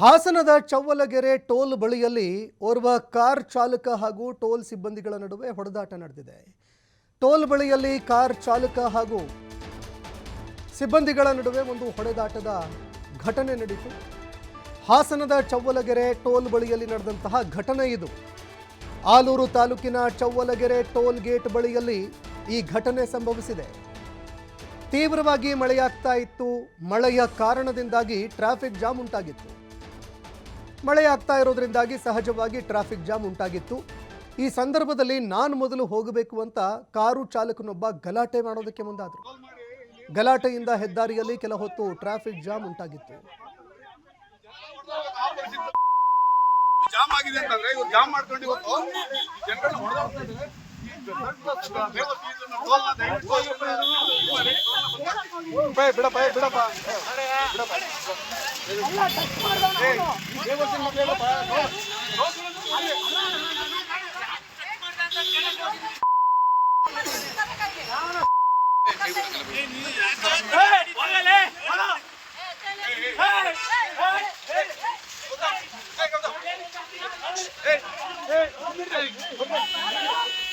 ಹಾಸನದ ಚವ್ವಲಗೆರೆ ಟೋಲ್ ಬಳಿಯಲ್ಲಿ ಓರ್ವ ಕಾರ್ ಚಾಲಕ ಹಾಗೂ ಟೋಲ್ ಸಿಬ್ಬಂದಿಗಳ ನಡುವೆ ಹೊಡೆದಾಟ ನಡೆದಿದೆ. ಟೋಲ್ ಬಳಿಯಲ್ಲಿ ಕಾರ್ ಚಾಲಕ ಹಾಗೂ ಸಿಬ್ಬಂದಿಗಳ ನಡುವೆ ಒಂದು ಹೊಡೆದಾಟದ ಘಟನೆ ನಡೀತು. ಹಾಸನದ ಚವ್ವಲಗೆರೆ ಟೋಲ್ ಬಳಿಯಲ್ಲಿ ನಡೆದಂತಹ ಘಟನೆ ಇದು. ಆಲೂರು ತಾಲೂಕಿನ ಚವ್ವಲಗೆರೆ ಟೋಲ್ ಗೇಟ್ ಬಳಿಯಲ್ಲಿ ಈ ಘಟನೆ ಸಂಭವಿಸಿದೆ. ತೀವ್ರವಾಗಿ ಮಳೆಯಾಗ್ತಾ ಇತ್ತು. ಮಳೆಯ ಕಾರಣದಿಂದಾಗಿ ಟ್ರಾಫಿಕ್ ಜಾಮ್ ಉಂಟಾಗಿತ್ತು. ಮಳೆ ಆಗ್ತಾ ಇರೋದ್ರಿಂದಾಗಿ ಸಹಜವಾಗಿ ಟ್ರಾಫಿಕ್ ಜಾಮ್ ಉಂಟಾಗಿತ್ತು. ಈ ಸಂದರ್ಭದಲ್ಲಿ ನಾನು ಮೊದಲು ಹೋಗಬೇಕು ಅಂತ ಕಾರು ಚಾಲಕನೊಬ್ಬ ಗಲಾಟೆ ಮಾಡೋದಕ್ಕೆ ಮುಂದಾದರು. ಗಲಾಟೆಯಿಂದ ಹೆದ್ದಾರಿಯಲ್ಲಿ ಕೆಲ ಹೊತ್ತು ಟ್ರಾಫಿಕ್ ಜಾಮ್ ಉಂಟಾಗಿತ್ತು. ಜಾಮ್ ಆಗಿದೆ ಅಂತಂದ್ರೆ ಜಾಮ್ ಮಾಡ್ಕೊಂಡು ಇವತ್ತು ಜನರನ್ನ ಹೊಡೆದಾಡ್ತಾ ಇದ್ದಾರೆ. ಈ ದೊಡ್ಡ ದೇವಸ್ಥಾನ ಇದನ್ನ ಟೋಲ್ನ ದಯವಿಟ್ಟು ಇದು ಮಾಡಿ, ಟೋಲ್ನ ಬಂದ್ ಮಾಡಿ. ಬಿಡಪ್ಪ ಏ, ಬಿಡಪ್ಪ ಬಿಡಪ್ಪ ಏ, ಈ ದೇವಸ್ಥಾನ ಮಕ್ಳು ಹೇಳಪ್ಪ,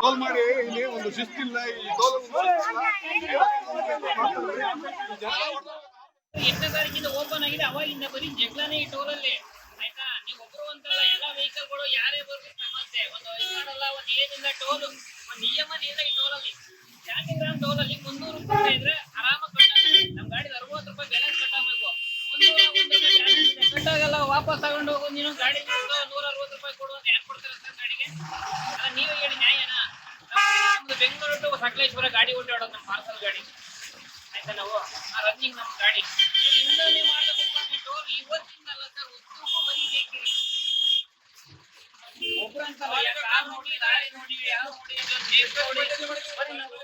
ಟೋಲ್ ಮಾಡಿ ಇಲ್ಲಿ ಒಂದು ಶಿಸ್ತಿಲ್ಲ ಈ ಟೋಲ್ ಎಂಟನೇ ತಾರೀಕಿಂದ ಓಪನ್ ಆಗಿದೆ. ಅವಾಗಿಂದ ಬರೀ ಜಗ್ಲಾನೇ ಈ ಟೋಲಲ್ಲಿ ಆಯ್ತಾ? ನೀವು ಒಬ್ರು ಅಂತಲ್ಲ, ಎಲ್ಲ ವೆಹಿಕಲ್ಗಳು ಯಾರೇ ಬರ್ಬೇಕು ಸಮಸ್ಯೆ ಒಂದು ಇದ್ರಲ್ಲ ಒಂದು ಏನಿಲ್ಲ ಟೋಲ್ ಒಂದು ನಿಯಮನೇ ಇಲ್ಲ ಈ ಟೋಲಲ್ಲಿ ಗ್ರಾಮ್ ಟೋಲಲ್ಲಿ ಮುನ್ನೂರು ರೂಪಾಯಿ ಇದ್ರೆ ಆರಾಮಾಗಿ ಕಟ್ಟಾಗುತ್ತೆ ನಮ್ಮ ಗಾಡಿ ಅರವತ್ತು ರೂಪಾಯಿ ಬೆಲೆ ಕಟ್ಟಬೇಕು ಮುನ್ನೂರ ಒಂದು ರೂಪಾಯಿ ಜಾಸ್ತಿ ಇದೆ. ಕಟ್ಟಾಗಲ್ಲ ವಾಪಸ್ ತಗೊಂಡು ಹೋಗು. ನೀನು ಗಾಡಿ ನೂರ ಅರವತ್ತು ರೂಪಾಯಿ ಕೊಡು ಅಂತ ಯಾರು ಕೊಡ್ತಾರೆ ಸರ್ ಗಾಡಿಗೆ? ಅಲ್ಲ, ನೀವೇ ಹೇಳಿ ನ್ಯಾಯನಾ. ನಮ್ದು ಬೆಂಗಳೂರು ಟು ಸಕಲೇಶ್ವರ ಗಾಡಿ ಓಡಾಡೋದು ನಮ್ಮ ಪಾರ್ಸಲ್ ಗಾಡಿ. ಆಯ್ತಾ ನಾವು? ಆ ರನ್ನಿಂಗ್ ನಮ್ಮ ಗಾಡಿ. ಇಂದನೇ ಮಾಡಬೇಕು ಟೋಲ್ ಇವತ್ತಿಂದಲ್ಲ ಸರ್ ಉದ್ದಕ್ಕೂ ಬರೀ ಬೇಕಿರಿ ಒಬ್ರು ಅಂತಲ್ಲ ಕಾರ್ ನೋಡಿ ಗಾಡಿ ನೋಡಿ ಯಾರು ನೋಡಿ ನಾವು